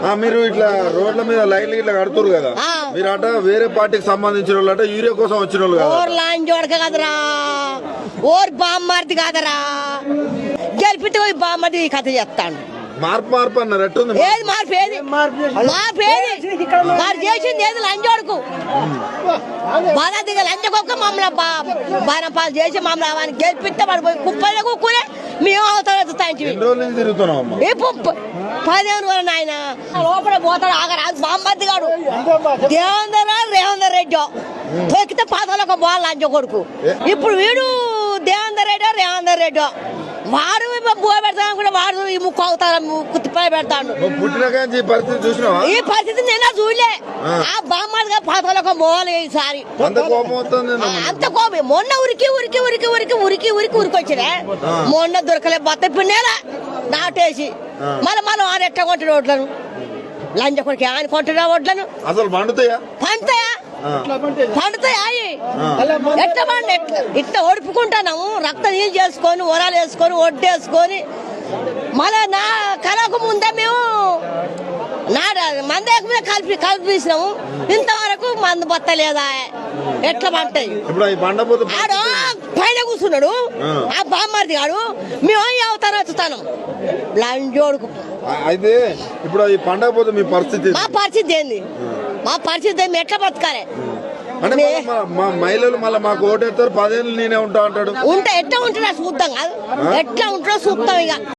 ఆ, మీరు ఇట్లా రోడ్ల మీద లైన్లు ఇట్లా కడుతురు కదా. మీరు అట వేరే పార్టీకి సంబంధించిన వాళ్ళు అట యూరియా కోసం వచ్చిన వాళ్ళు కదా. ఓర్ లాంటి వాడక కదరా. ఓర్ బామ్మర్ది కాదరా. గెలిపితే పోయి బామ్మర్ది కథ చెప్తాను. మార్పు మార్పు అన్నారు. ఎట్టుంది ఏది మార్పు ఏది? మార్పు ఏది? వారు చేసింది ఏది లంచోడుకు బాగా దిగ మమ్మల్ని చేసి మమ్మల్ని అవన్నీ గెలిపిస్తే వాడు పోయి కుప్పలే కుక్కునే మేము పదిహేను రోజులు ఆయన లోపల పోతాడు ఆగరాజు బామ్మద్ది గాడు. దేవేందర్ రావు రేవందర్ రెడ్డి. తొక్కితే ఒక బాల్ కొడుకు. ఇప్పుడు వీడు దేవేందర్ రెడ్డి రేవందర్ రెడ్డి. వాడు బువ పెడతాను కూడా వాడు ఈ ముక్కు అవుతాడు కుత్తిపై పెడతాడు ఈ పరిస్థితి నిన్న చూడలే. ఆ. బామ్మదిగా పాతలో పోవాలి ఈసారి. అంత కోపం మొన్న ఉరికి ఉరికి ఉరికి ఉరికి ఉరికి ఉరికి ఉరికి వచ్చినా మొన్న దొరకలే బత్త పిన్నేలా. నాటేసి. మళ్ళీ మనం ఆయన ఎట్లా కొంటాడు వడ్లను లంచ కొడుకు ఆయన కొంటాడా వడ్లను అసలు పండుతాయా? పండుతాయా? పండుతాయా ఎట్లా పండు? ఎట్లా ఇట్లా ఓడిపుకుంటున్నాము రక్తం నీళ్ళు చేసుకొని ఒరాలు వేసుకొని ఒడ్డేసుకొని మళ్ళీ నా కలకు ముందే మేము నాడ మందేక మీద కలిపి కలిపిసినాము. ఇంతవరకు మందు బత్తలేదా? ఎట్లా పంటాయి ఇప్పుడు ఈ పండపోతే ఆడు పైన కూర్చున్నాడు. ఆ. బామ్మర్ది గాడు. మేము అవుతాను వచ్చుతాను లంజోడుకు. అయితే ఇప్పుడు ఈ పండగ పోతే మీ పరిస్థితి మా పరిస్థితి ఏంది? మా పరిస్థితి ఏంది ఎట్లా బతకాలి? అంటే మా- మహిళలు మళ్ళీ మాకు ఓటేస్తారు పదేళ్ళు నేనే ఉంటా అంటాడు. ఉంటే ఎట్లా ఉంటుందో చూద్దాం కాదు. ఎట్లా ఉంటుందో చూద్దాం ఇక.